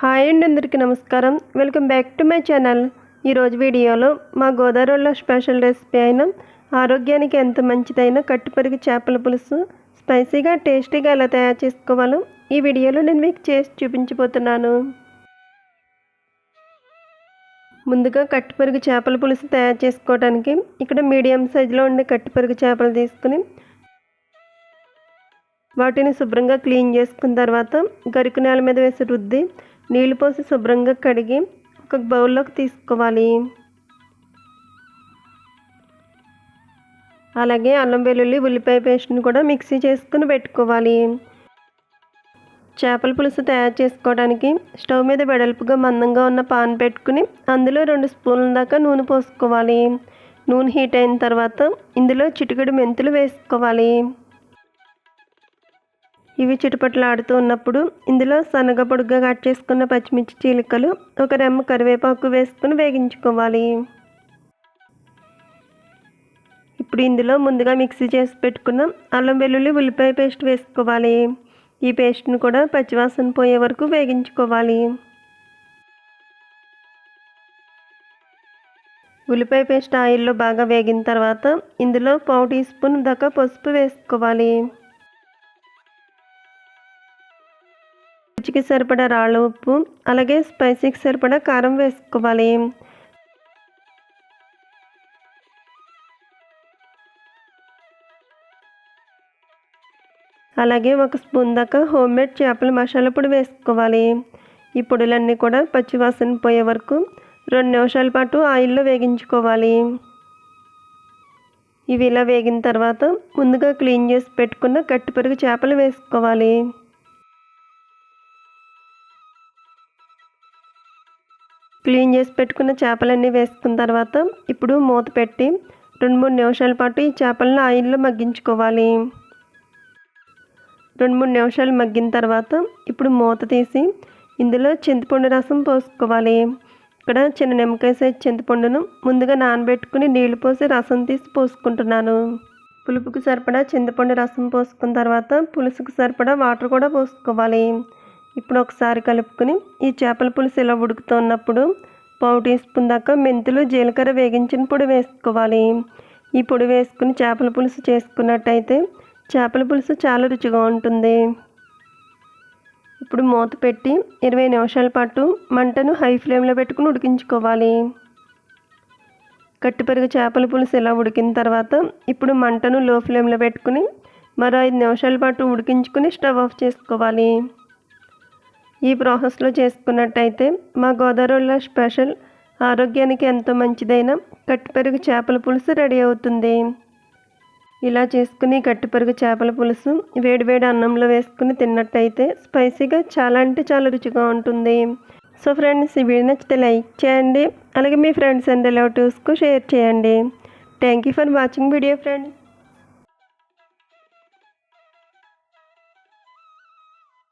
Hi అండి అందరికీ నమస్కారం. Welcome back to my channel. ఈరోజు వీడియోలో మా గోదావరిలో స్పెషల్ రెసిపీ అయిన ఆరోగ్యానికి ఎంత మంచిదైన కట్టుపరిగి చేపల పులుసు స్పైసీగా టేస్టీగా ఎలా తయారు చేసుకోవాలో ఈ వీడియోలో నేను మీకు చేసి చూపించబోతున్నాను. ముందుగా కట్టుపరుగు చేపల పులుసు తయారు చేసుకోవడానికి ఇక్కడ మీడియం సైజులో ఉండే కట్టుపరుగు చేపలు తీసుకుని వాటిని శుభ్రంగా క్లీన్ చేసుకున్న తర్వాత గరుకు నేల మీద వేసి రుద్ది నీళ్ళు పోసి శుభ్రంగా కడిగి ఒక బౌల్లోకి తీసుకోవాలి. అలాగే అల్లం వెల్లుల్లి ఉల్లిపాయ పేస్ట్ని కూడా మిక్సీ చేసుకుని పెట్టుకోవాలి. చేపల పులుసు తయారు చేసుకోవడానికి స్టవ్ మీద వెడల్పుగా మందంగా ఉన్న పాన్ పెట్టుకుని అందులో రెండు స్పూన్ల దాకా నూనె పోసుకోవాలి. నూనె హీట్ అయిన తర్వాత ఇందులో చిటికెడు మెంతులు వేసుకోవాలి. ఇవి చిటపట్లాడుతూ ఉన్నప్పుడు ఇందులో సన్నగ పొడుగ్గా కట్ చేసుకున్న పచ్చిమిర్చి చీలికలు ఒక రెమ్మ కరివేపాకు వేసుకుని వేగించుకోవాలి. ఇప్పుడు ఇందులో ముందుగా మిక్సీ చేసి పెట్టుకున్న అల్లం వెల్లుల్లి ఉల్లిపాయ పేస్ట్ వేసుకోవాలి. ఈ పేస్ట్ని కూడా పచ్చివాసన పోయే వరకు వేగించుకోవాలి. ఉల్లిపాయ పేస్ట్ ఆయిల్లో బాగా వేగిన తర్వాత ఇందులో పావు టీ స్పూన్ దాకా పసుపు వేసుకోవాలి. రుచికి సరిపడా రాళ్ళ ఉప్పు అలాగే స్పైసీకి సరిపడా కారం వేసుకోవాలి. అలాగే ఒక స్పూన్ దాకా హోమ్ మేడ్ చేపల మసాలా పొడి వేసుకోవాలి. ఈ పొడులన్నీ కూడా పచ్చివాసన పోయే వరకు రెండు నిమిషాల పాటు ఆయిల్లో వేగించుకోవాలి. ఇవి ఇలా వేగిన తర్వాత ముందుగా క్లీన్ చేసి పెట్టుకున్న కట్టిపరుగు చేపలు వేసుకోవాలి. క్లీన్ చేసి పెట్టుకున్న చేపలన్నీ వేసుకున్న తర్వాత ఇప్పుడు మూత పెట్టి రెండు మూడు నిమిషాల పాటు ఈ చేపలను ఆయిల్లో మగ్గించుకోవాలి. రెండు మూడు నిమిషాలు మగ్గిన తర్వాత ఇప్పుడు మూత తీసి ఇందులో చింతపండు రసం పోసుకోవాలి. ఇక్కడ చిన్న నిమ్మకాయ సైజ్ చింతపండును ముందుగా నానబెట్టుకుని నీళ్ళు పోసి రసం తీసి పోసుకుంటున్నాను. పులుపుకు సరిపడా చింతపండు రసం పోసుకున్న తర్వాత పులుసుకు సరిపడా వాటర్ కూడా పోసుకోవాలి. ఇప్పుడు ఒకసారి కలుపుకొని ఈ చేపల పులుసు ఇలా ఉడుకుతున్నప్పుడు పావు టీ స్పూన్ దాకా మెంతులు జీలకర్ర వేగించిన పొడి వేసుకోవాలి. ఈ పొడి వేసుకుని చేపల పులుసు చేసుకున్నట్టయితే చేపల పులుసు చాలా రుచిగా ఉంటుంది. ఇప్పుడు మూత పెట్టి ఇరవై నిమిషాల పాటు మంటను హై ఫ్లేమ్లో పెట్టుకుని ఉడికించుకోవాలి. కట్టిపెరుగు చేపల పులుసు ఇలా ఉడికిన తర్వాత ఇప్పుడు మంటను లో ఫ్లేమ్లో పెట్టుకుని మరో ఐదు నిమిషాల పాటు ఉడికించుకుని స్టవ్ ఆఫ్ చేసుకోవాలి. ఈ ప్రాసెస్లో చేసుకున్నట్టయితే మా గోదావరిలో స్పెషల్ ఆరోగ్యానికి ఎంతో మంచిదైన కట్టిపెరుగు చేపల పులుసు రెడీ అవుతుంది. ఇలా చేసుకుని కట్టిపెరుగు చేపల పులుసు వేడివేడి అన్నంలో వేసుకుని తిన్నట్టయితే స్పైసీగా చాలా అంటే చాలా రుచిగా ఉంటుంది. సో ఫ్రెండ్స్ ఈ వీడియో నచ్చితే లైక్ చేయండి అలాగే మీ ఫ్రెండ్స్ అండ్ రిలేటివ్స్కు షేర్ చేయండి. Thank you for watching video friends.